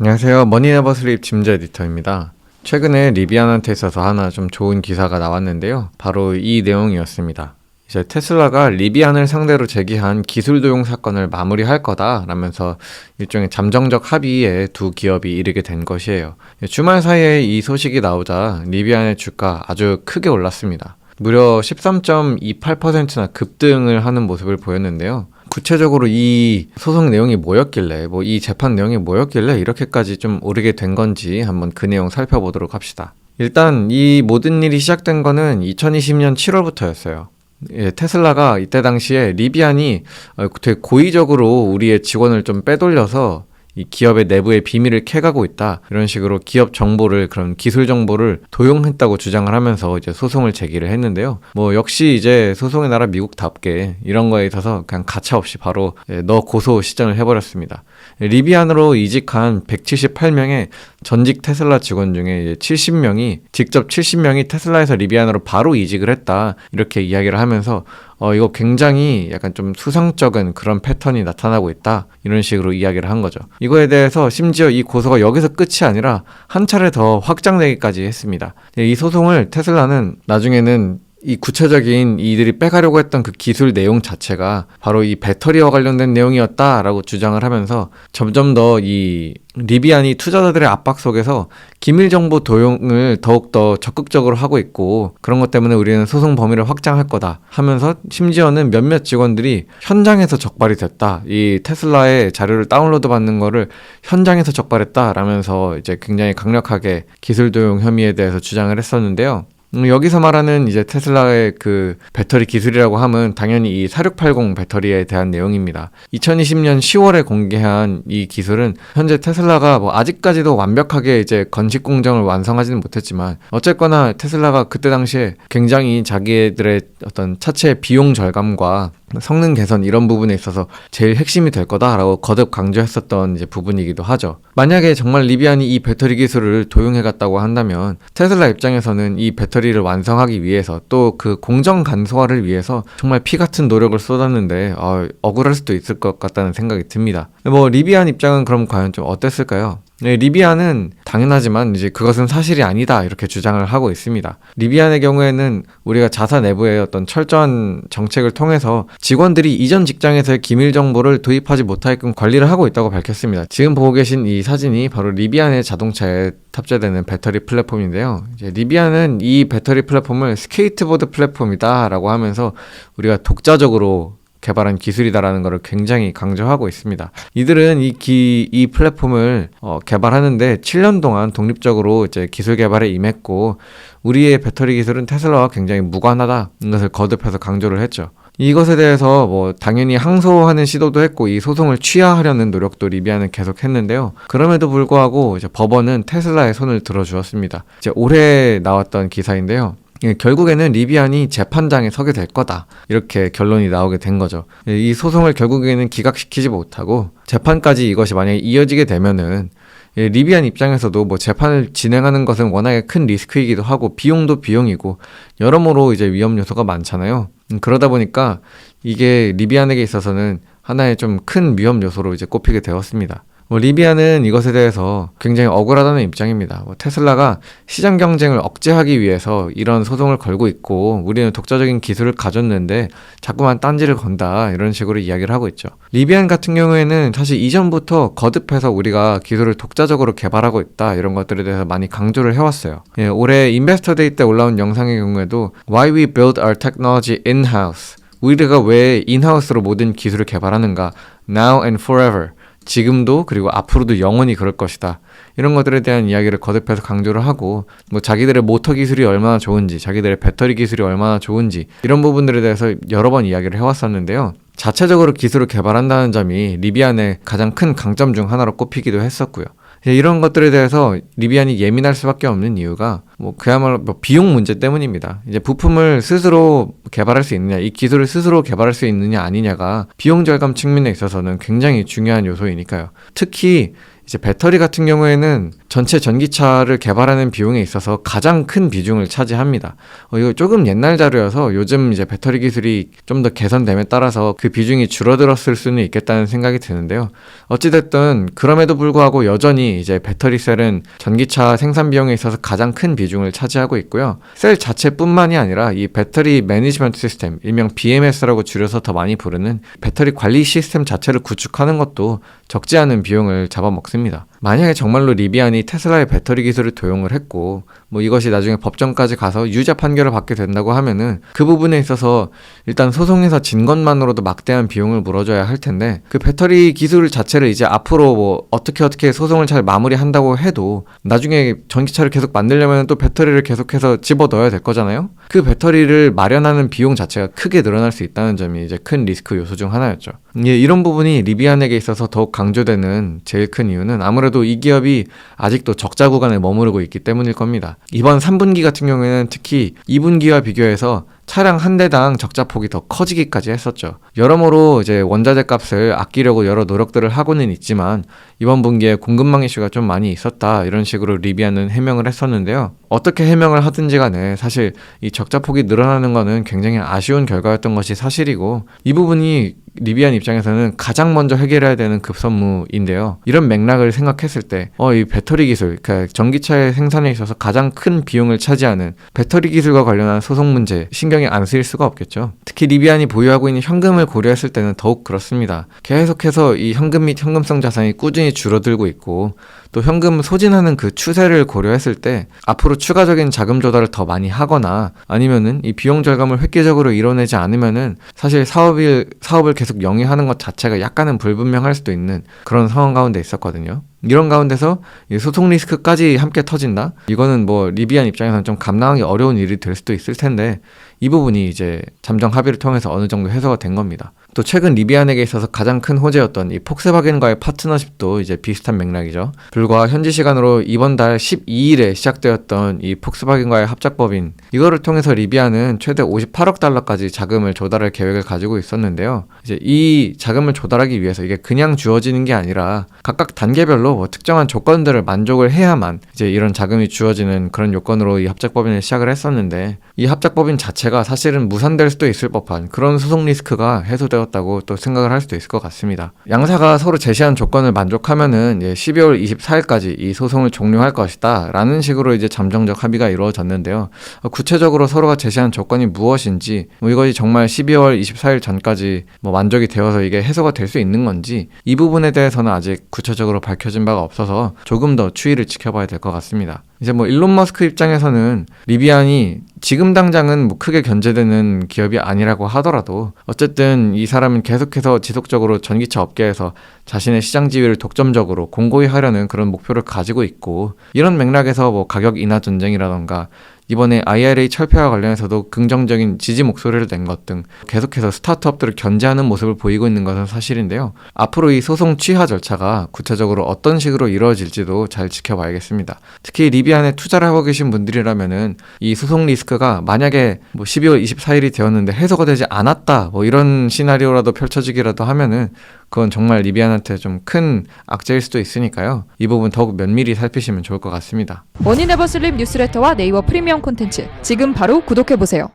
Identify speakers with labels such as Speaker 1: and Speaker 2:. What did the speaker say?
Speaker 1: 안녕하세요. 머니네버슬립 짐즈 에디터입니다. 최근에 리비안한테 있어서 하나 좀 좋은 기사가 나왔는데요. 바로 이 내용이었습니다. 이제 테슬라가 리비안을 상대로 제기한 기술 도용 사건을 마무리할 거다라면서 일종의 잠정적 합의에 두 기업이 이르게 된 것이에요. 주말 사이에 이 소식이 나오자 리비안의 주가 아주 크게 올랐습니다. 무려 13.28%나 급등을 하는 모습을 보였는데요. 구체적으로 이 소송 내용이 뭐였길래, 뭐 이 재판 내용이 뭐였길래 이렇게까지 좀 오르게 된 건지 한번 그 내용 살펴보도록 합시다. 일단 이 모든 일이 시작된 거는 2020년 7월부터였어요. 예, 테슬라가 이때 당시에 리비안이 어, 되게 고의적으로 우리의 직원을 좀 빼돌려서 이 기업의 내부의 비밀을 캐가고 있다. 이런 식으로 기업 정보를 그런 기술 정보를 도용했다고 주장을 하면서 이제 소송을 제기를 했는데요. 뭐 역시 이제 소송의 나라 미국답게 이런 거에 있어서 그냥 가차 없이 바로 예, 너 고소 시전을 해버렸습니다. 리비안으로 이직한 178명의 전직 테슬라 직원 중에 70명이 직접 70명이 테슬라에서 리비안으로 바로 이직을 했다. 이렇게 이야기를 하면서 어, 이거 굉장히 약간 좀 수상적인 그런 패턴이 나타나고 있다. 이런 식으로 이야기를 한 거죠. 이거에 대해서 심지어 이 고소가 여기서 끝이 아니라 한 차례 더 확장되기까지 했습니다. 이 소송을 테슬라는 나중에는 이 구체적인 이들이 빼가려고 했던 그 기술 내용 자체가 바로 이 배터리와 관련된 내용이었다라고 주장을 하면서 점점 더 이 리비안이 투자자들의 압박 속에서 기밀 정보 도용을 더욱더 적극적으로 하고 있고 그런 것 때문에 우리는 소송 범위를 확장할 거다 하면서 심지어는 몇몇 직원들이 현장에서 적발이 됐다. 이 테슬라의 자료를 다운로드 받는 거를 현장에서 적발했다라면서 이제 굉장히 강력하게 기술 도용 혐의에 대해서 주장을 했었는데요. 음, 여기서 말하는 이제 테슬라의 그 배터리 기술이라고 하면 당연히 이 4680 배터리에 대한 내용입니다. 2020년 10월에 공개한 이 기술은 현재 테슬라가 뭐 아직까지도 완벽하게 이제 건식 공정을 완성하지는 못했지만 어쨌거나 테슬라가 그때 당시에 굉장히 자기들의 어떤 차체 비용 절감과 성능 개선 이런 부분에 있어서 제일 핵심이 될 거다라고 거듭 강조했었던 이제 부분이기도 하죠. 만약에 정말 리비안이 이 배터리 기술을 도용해 갔다고 한다면 테슬라 입장에서는 이 배터리를 완성하기 위해서 또 그 공정 간소화를 위해서 정말 피 같은 노력을 쏟았는데 어, 억울할 수도 있을 것 같다는 생각이 듭니다. 뭐 리비안 입장은 그럼 과연 좀 어땠을까요? 네, 리비안은 당연하지만 이제 그것은 사실이 아니다 이렇게 주장을 하고 있습니다. 리비안의 경우에는 우리가 자사 내부의 어떤 철저한 정책을 통해서 직원들이 이전 직장에서의 기밀 정보를 도입하지 못하게끔 관리를 하고 있다고 밝혔습니다. 지금 보고 계신 이 사진이 바로 리비안의 자동차에 탑재되는 배터리 플랫폼인데요. 리비안은 이 배터리 플랫폼을 스케이트보드 플랫폼이다라고 하면서 우리가 독자적으로 개발한 기술이다라는 것을 굉장히 강조하고 있습니다. 이들은 이, 기, 이 플랫폼을 어, 개발하는데 7년 동안 독립적으로 이제 기술 개발에 임했고 우리의 배터리 기술은 테슬라와 굉장히 무관하다 이것을 거듭해서 강조를 했죠. 이것에 대해서 뭐 당연히 항소하는 시도도 했고 이 소송을 취하하려는 노력도 리비아는 계속 했는데요. 그럼에도 불구하고 법원은 테슬라의 손을 들어주었습니다. 이제 올해 나왔던 기사인데요. 예, 결국에는 리비안이 재판장에 서게 될 거다. 이렇게 결론이 나오게 된 거죠. 예, 이 소송을 결국에는 기각시키지 못하고 재판까지 이것이 만약에 이어지게 되면은 예, 리비안 입장에서도 뭐 재판을 진행하는 것은 워낙에 큰 리스크이기도 하고 비용도 비용이고 여러모로 이제 위험 요소가 많잖아요. 음, 그러다 보니까 이게 리비안에게 있어서는 하나의 좀 큰 위험 요소로 이제 꼽히게 되었습니다. 뭐 리비아는 이것에 대해서 굉장히 억울하다는 입장입니다. 뭐 테슬라가 시장 경쟁을 억제하기 위해서 이런 소송을 걸고 있고 우리는 독자적인 기술을 가졌는데 자꾸만 딴지를 건다 이런 식으로 이야기를 하고 있죠. 리비안 같은 경우에는 사실 이전부터 거듭해서 우리가 기술을 독자적으로 개발하고 있다 이런 것들에 대해서 많이 강조를 해왔어요. 예, 올해 인베스터 데이 때 올라온 영상의 경우에도 Why we build our technology in-house 우리가 왜 인하우스로 모든 기술을 개발하는가 now and forever 지금도 그리고 앞으로도 영원히 그럴 것이다. 이런 것들에 대한 이야기를 거듭해서 강조를 하고 뭐 자기들의 모터 기술이 얼마나 좋은지, 자기들의 배터리 기술이 얼마나 좋은지 이런 부분들에 대해서 여러 번 이야기를 해왔었는데요. 자체적으로 기술을 개발한다는 점이 리비안의 가장 큰 강점 중 하나로 꼽히기도 했었고요. 이런 것들에 대해서 리비안이 예민할 수밖에 없는 이유가 뭐 그야말로 뭐 비용 문제 때문입니다. 이제 부품을 스스로 개발할 수 있느냐, 이 기술을 스스로 개발할 수 있느냐 아니냐가 비용 절감 측면에 있어서는 굉장히 중요한 요소이니까요. 특히 이제 배터리 같은 경우에는 전체 전기차를 개발하는 비용에 있어서 가장 큰 비중을 차지합니다. 어, 이거 조금 옛날 자료여서 요즘 이제 배터리 기술이 좀 더 개선됨에 따라서 그 비중이 줄어들었을 수는 있겠다는 생각이 드는데요. 어찌됐든 그럼에도 불구하고 여전히 이제 배터리 셀은 전기차 생산 비용에 있어서 가장 큰 비중을 차지하고 있고요. 셀 자체뿐만이 아니라 이 배터리 매니지먼트 시스템, 일명 BMS라고 줄여서 더 많이 부르는 배터리 관리 시스템 자체를 구축하는 것도 적지 않은 비용을 잡아먹습니다. 만약에 정말로 리비안이 테슬라의 배터리 기술을 도용을 했고 뭐 이것이 나중에 법정까지 가서 유죄 판결을 받게 된다고 하면은 그 부분에 있어서 일단 소송에서 진 것만으로도 막대한 비용을 물어줘야 할 텐데 그 배터리 기술 자체를 이제 앞으로 뭐 어떻게 어떻게 소송을 잘 마무리한다고 해도 나중에 전기차를 계속 만들려면 또 배터리를 계속해서 집어 넣어야 될 거잖아요. 그 배터리를 마련하는 비용 자체가 크게 늘어날 수 있다는 점이 이제 큰 리스크 요소 중 하나였죠. 예, 이런 부분이 리비안에게 있어서 더욱 강조되는 제일 큰 이유는 아무래도 이 기업이 아직도 적자 구간에 머무르고 있기 때문일 겁니다. 이번 3분기 같은 경우에는 특히 2분기와 비교해서 차량 한 대당 적자 폭이 더 커지기까지 했었죠. 여러모로 이제 원자재 값을 아끼려고 여러 노력들을 하고는 있지만 이번 분기에 공급망 이슈가 좀 많이 있었다 이런 식으로 리비안은 해명을 했었는데요. 어떻게 해명을 하든지 간에 사실 이 적자 폭이 늘어나는 거는 굉장히 아쉬운 결과였던 것이 사실이고 이 부분이 리비안 입장에서는 가장 먼저 해결해야 되는 급선무인데요. 이런 맥락을 생각했을 때, 어, 이 배터리 기술, 그러니까 전기차의 생산에 있어서 가장 큰 비용을 차지하는 배터리 기술과 관련한 소송 문제 신경이 안 쓰일 수가 없겠죠. 특히 리비안이 보유하고 있는 현금을 고려했을 때는 더욱 그렇습니다. 계속해서 이 현금 및 현금성 자산이 꾸준히 줄어들고 있고, 또 현금 소진하는 그 추세를 고려했을 때 앞으로 추가적인 자금 조달을 더 많이 하거나 아니면은 이 비용 절감을 획기적으로 이뤄내지 않으면은 사실 사업을 사업을 계속 영위하는 것 자체가 약간은 불분명할 수도 있는 그런 상황 가운데 있었거든요. 이런 가운데서 이 소송 리스크까지 함께 터진다? 이거는 뭐 리비안 입장에서는 좀 감당하기 어려운 일이 될 수도 있을 텐데 이 부분이 이제 잠정 합의를 통해서 어느 정도 해소가 된 겁니다. 또 최근 리비안에게 있어서 가장 큰 호재였던 이 폭스바겐과의 파트너십도 이제 비슷한 맥락이죠. 불과 현지 시간으로 이번 달 12일에 시작되었던 이 폭스바겐과의 합작법인 이거를 통해서 리비안은 최대 58억 달러까지 자금을 조달할 계획을 가지고 있었는데요. 이제 이 자금을 조달하기 위해서 이게 그냥 주어지는 게 아니라 각각 단계별로 뭐 특정한 조건들을 만족을 해야만 이제 이런 자금이 주어지는 그런 요건으로 이 합작법인을 시작을 했었는데 이 합작법인 자체가 사실은 무산될 수도 있을 법한 그런 소송 리스크가 해소되었 다고 또 생각을 할 수도 있을 것 같습니다. 양사가 서로 제시한 조건을 만족하면은 이제 12월 24일까지 이 소송을 종료할 것이다 라는 식으로 이제 잠정적 합의가 이루어졌는데요. 어, 구체적으로 서로가 제시한 조건이 무엇인지 뭐 이것이 정말 12월 24일 전까지 뭐 만족이 되어서 이게 해소가 될 수 있는 건지 이 부분에 대해서는 아직 구체적으로 밝혀진 바가 없어서 조금 더 추이를 지켜봐야 될 것 같습니다. 이제 뭐 일론 머스크 입장에서는 리비안이 지금 당장은 뭐 크게 견제되는 기업이 아니라고 하더라도 어쨌든 이 사람은 계속해서 지속적으로 전기차 업계에서 자신의 시장 지위를 독점적으로 공고히 하려는 그런 목표를 가지고 있고 이런 맥락에서 뭐 가격 인하 전쟁이라던가 이번에 IRA 철폐와 관련해서도 긍정적인 지지 목소리를 낸 것 등 계속해서 스타트업들을 견제하는 모습을 보이고 있는 것은 사실인데요. 앞으로 이 소송 취하 절차가 구체적으로 어떤 식으로 이루어질지도 잘 지켜봐야겠습니다. 특히 리비안에 투자를 하고 계신 분들이라면은 이 소송 리스크가 만약에 뭐 12월 24일이 되었는데 해소가 되지 않았다 뭐 이런 시나리오라도 펼쳐지기라도 하면은 그건 정말 리비안한테 좀 큰 악재일 수도 있으니까요. 이 부분 더욱 면밀히 살피시면 좋을 것 같습니다.
Speaker 2: 원인 에버슬립 뉴스레터와 네이버 프리미엄 콘텐츠 지금 바로 구독해 보세요.